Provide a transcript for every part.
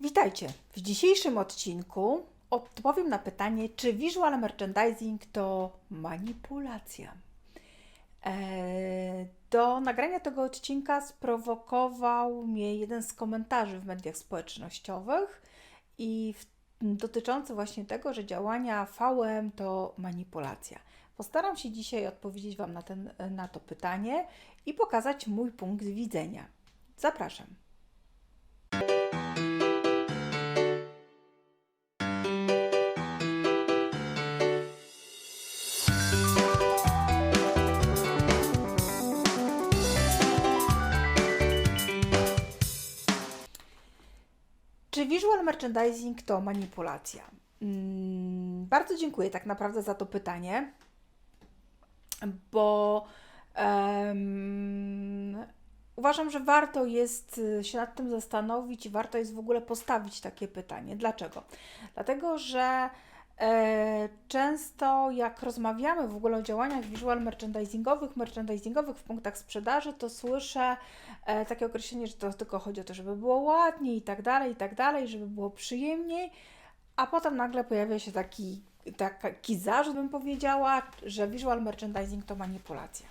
Witajcie. W dzisiejszym odcinku odpowiem na pytanie, czy visual merchandising to manipulacja. Eee, Do nagrania tego odcinka sprowokował mnie jeden z komentarzy w mediach społecznościowych i dotyczący właśnie tego, że działania VM to manipulacja. Postaram się dzisiaj odpowiedzieć Wam na, ten, na to pytanie i pokazać mój punkt widzenia. Zapraszam. Czy visual merchandising to manipulacja? Mm, bardzo dziękuję tak naprawdę za to pytanie, bo em, uważam, że warto jest y, się nad tym zastanowić i warto jest w ogóle postawić takie pytanie. Dlaczego? Dlatego, że często jak rozmawiamy w ogóle o działaniach visual merchandisingowych, merchandisingowych w punktach sprzedaży, to słyszę e, takie określenie, że to tylko chodzi o to, żeby było ładniej i tak dalej, i tak dalej, żeby było przyjemniej, a potem nagle pojawia się taki, taki zarzut, bym powiedziała, że visual merchandising to manipulacja.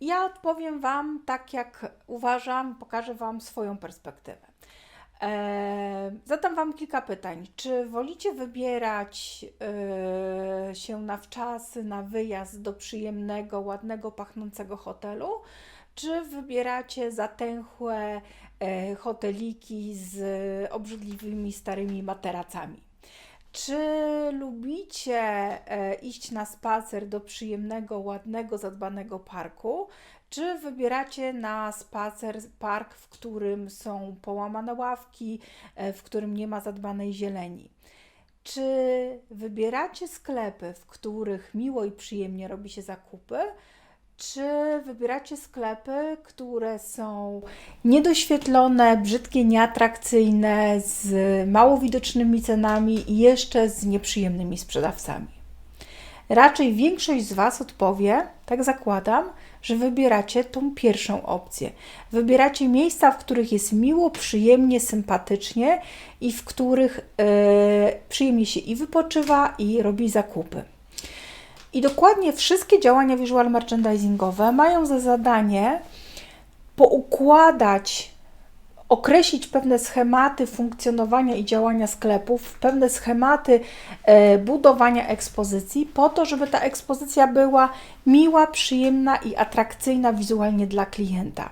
Ja odpowiem Wam tak, jak uważam, pokażę Wam swoją perspektywę. Zadam Wam kilka pytań. Czy wolicie wybierać e, się na wczasy, na wyjazd do przyjemnego, ładnego, pachnącego hotelu, czy wybieracie zatęchłe e, hoteliki z obrzydliwymi starymi materacami? Czy lubicie e, iść na spacer do przyjemnego, ładnego, zadbanego parku? Czy wybieracie na spacer park, w którym są połamane ławki, e, w którym nie ma zadbanej zieleni? Czy wybieracie sklepy, w których miło i przyjemnie robi się zakupy? Czy wybieracie sklepy, które są niedoświetlone, brzydkie, nieatrakcyjne, z mało widocznymi cenami i jeszcze z nieprzyjemnymi sprzedawcami? Raczej większość z Was odpowie, tak zakładam, że wybieracie tą pierwszą opcję. Wybieracie miejsca, w których jest miło, przyjemnie, sympatycznie i w których e, przyjemnie się i wypoczywa, i robi zakupy. I dokładnie wszystkie działania visual merchandisingowe mają za zadanie poukładać, określić pewne schematy funkcjonowania i działania sklepów, pewne schematy e, budowania ekspozycji, po to, żeby ta ekspozycja była miła, przyjemna i atrakcyjna wizualnie dla klienta.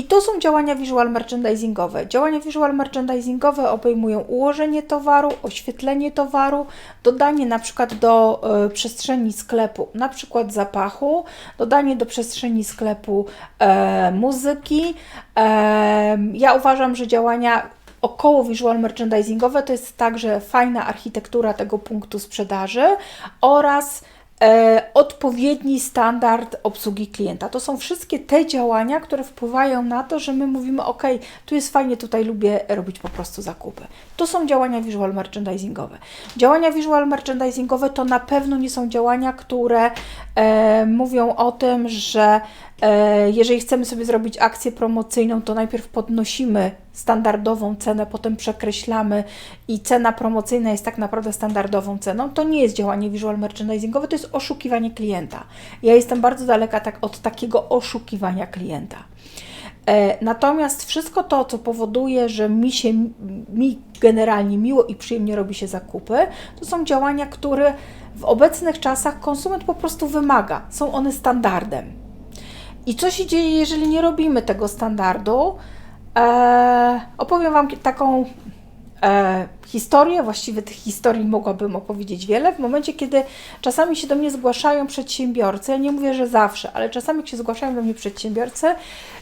I to są działania visual merchandisingowe. Działania visual merchandisingowe obejmują ułożenie towaru, oświetlenie towaru, dodanie na przykład do e, przestrzeni sklepu, na przykład zapachu, dodanie do przestrzeni sklepu e, muzyki. E, ja uważam, że działania około visual merchandisingowe to jest także fajna architektura tego punktu sprzedaży oraz odpowiedni standard obsługi klienta. To są wszystkie te działania, które wpływają na to, że my mówimy: OK, tu jest fajnie, tutaj lubię robić po prostu zakupy. To są działania visual merchandisingowe. Działania visual merchandisingowe to na pewno nie są działania, które e, mówią o tym, że e, jeżeli chcemy sobie zrobić akcję promocyjną, to najpierw podnosimy standardową cenę, potem przekreślamy i cena promocyjna jest tak naprawdę standardową ceną. To nie jest działanie visual merchandisingowe, to jest oszukiwanie klienta. Ja jestem bardzo daleka tak, od takiego oszukiwania klienta. E, Natomiast wszystko to, co powoduje, że mi się, mi generalnie miło i przyjemnie robi się zakupy, to są działania, które w obecnych czasach konsument po prostu wymaga. Są one standardem. I co się dzieje, jeżeli nie robimy tego standardu? E, opowiem Wam taką e, historię, właściwie tych historii mogłabym opowiedzieć wiele. W momencie, kiedy czasami się do mnie zgłaszają przedsiębiorcy, ja nie mówię, że zawsze, ale czasami jak się zgłaszają do mnie przedsiębiorcy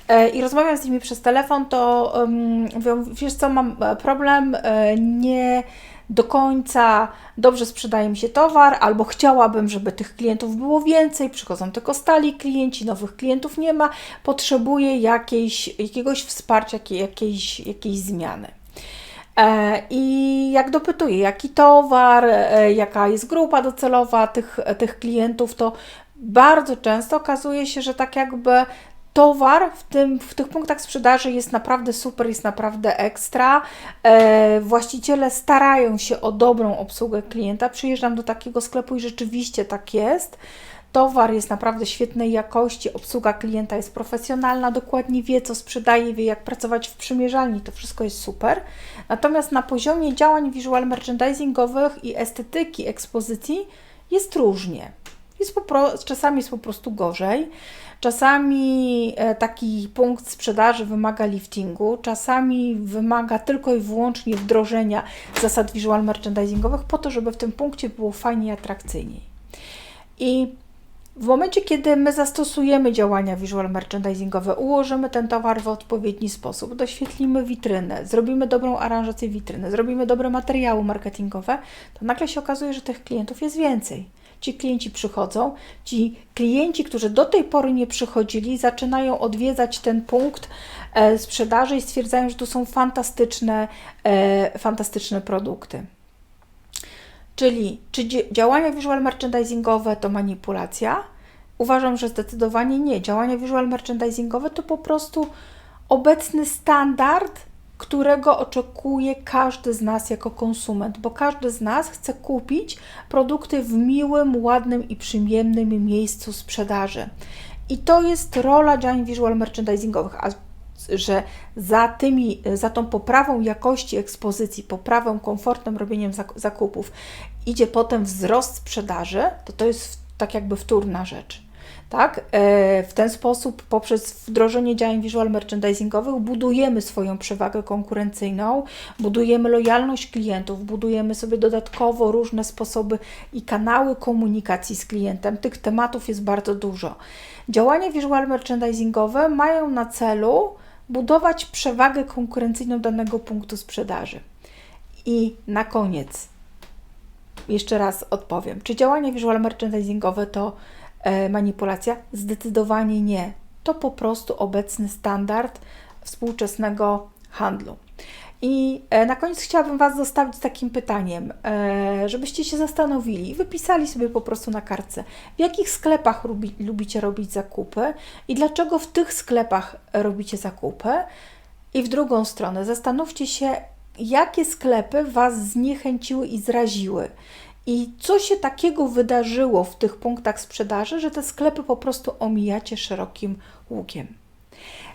e, i rozmawiam z nimi przez telefon, to um, mówią, wiesz co, mam e, problem, e, nie do końca dobrze sprzedaje mi się towar, albo chciałabym, żeby tych klientów było więcej, przychodzą tylko stali klienci, nowych klientów nie ma, potrzebuję jakiejś, jakiegoś wsparcia, jakiej, jakiejś, jakiejś zmiany. E, I jak dopytuję, jaki towar, e, jaka jest grupa docelowa tych, tych klientów, to bardzo często okazuje się, że tak jakby towar w, tym, w tych punktach sprzedaży jest naprawdę super, jest naprawdę ekstra. E, właściciele starają się o dobrą obsługę klienta. Przyjeżdżam do takiego sklepu i rzeczywiście tak jest. Towar jest naprawdę świetnej jakości, obsługa klienta jest profesjonalna, dokładnie wie, co sprzedaje, wie, jak pracować w przymierzalni, to wszystko jest super. Natomiast na poziomie działań visual merchandisingowych i estetyki ekspozycji jest różnie. Jest po czasami jest po prostu gorzej. Czasami e, taki punkt sprzedaży wymaga liftingu, czasami wymaga tylko i wyłącznie wdrożenia zasad visual merchandisingowych po to, żeby w tym punkcie było fajnie i atrakcyjniej. I w momencie, kiedy my zastosujemy działania visual merchandisingowe, ułożymy ten towar w odpowiedni sposób, doświetlimy witrynę, zrobimy dobrą aranżację witryny, zrobimy dobre materiały marketingowe, to nagle się okazuje, że tych klientów jest więcej. Ci klienci przychodzą, ci klienci, którzy do tej pory nie przychodzili, zaczynają odwiedzać ten punkt e, sprzedaży i stwierdzają, że tu są fantastyczne, e, fantastyczne produkty. Czyli czy działania visual merchandisingowe to manipulacja? Uważam, że zdecydowanie nie. Działania visual merchandisingowe to po prostu obecny standard, którego oczekuje każdy z nas jako konsument, bo każdy z nas chce kupić produkty w miłym, ładnym i przyjemnym miejscu sprzedaży. I to jest rola działań visual merchandisingowych. A że za, tymi, za tą poprawą jakości ekspozycji, poprawą, komfortem, robieniem zakupów idzie potem wzrost sprzedaży, to to jest tak jakby wtórna rzecz. Tak? E, w ten sposób, poprzez wdrożenie działań visual merchandisingowych, budujemy swoją przewagę konkurencyjną, budujemy lojalność klientów, budujemy sobie dodatkowo różne sposoby i kanały komunikacji z klientem. Tych tematów jest bardzo dużo. Działania visual merchandisingowe mają na celu budować przewagę konkurencyjną danego punktu sprzedaży. I na koniec, jeszcze raz odpowiem, czy działania visual merchandisingowe to manipulacja? Zdecydowanie nie. To po prostu obecny standard współczesnego handlu. I e, na koniec chciałabym Was zostawić z takim pytaniem, e, żebyście się zastanowili, wypisali sobie po prostu na kartce, w jakich sklepach lubi, lubicie robić zakupy i dlaczego w tych sklepach robicie zakupy. I w drugą stronę, zastanówcie się, jakie sklepy Was zniechęciły i zraziły. I co się takiego wydarzyło w tych punktach sprzedaży, że te sklepy po prostu omijacie szerokim łukiem.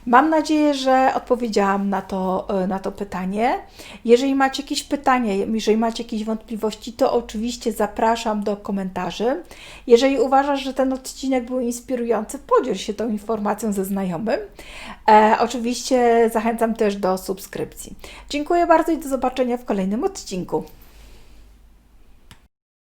Mam nadzieję, że odpowiedziałam na to, e, na to pytanie. Jeżeli macie jakieś pytania, jeżeli macie jakieś wątpliwości, to oczywiście zapraszam do komentarzy. Jeżeli uważasz, że ten odcinek był inspirujący, podziel się tą informacją ze znajomym. E, oczywiście zachęcam też do subskrypcji. Dziękuję bardzo i do zobaczenia w kolejnym odcinku.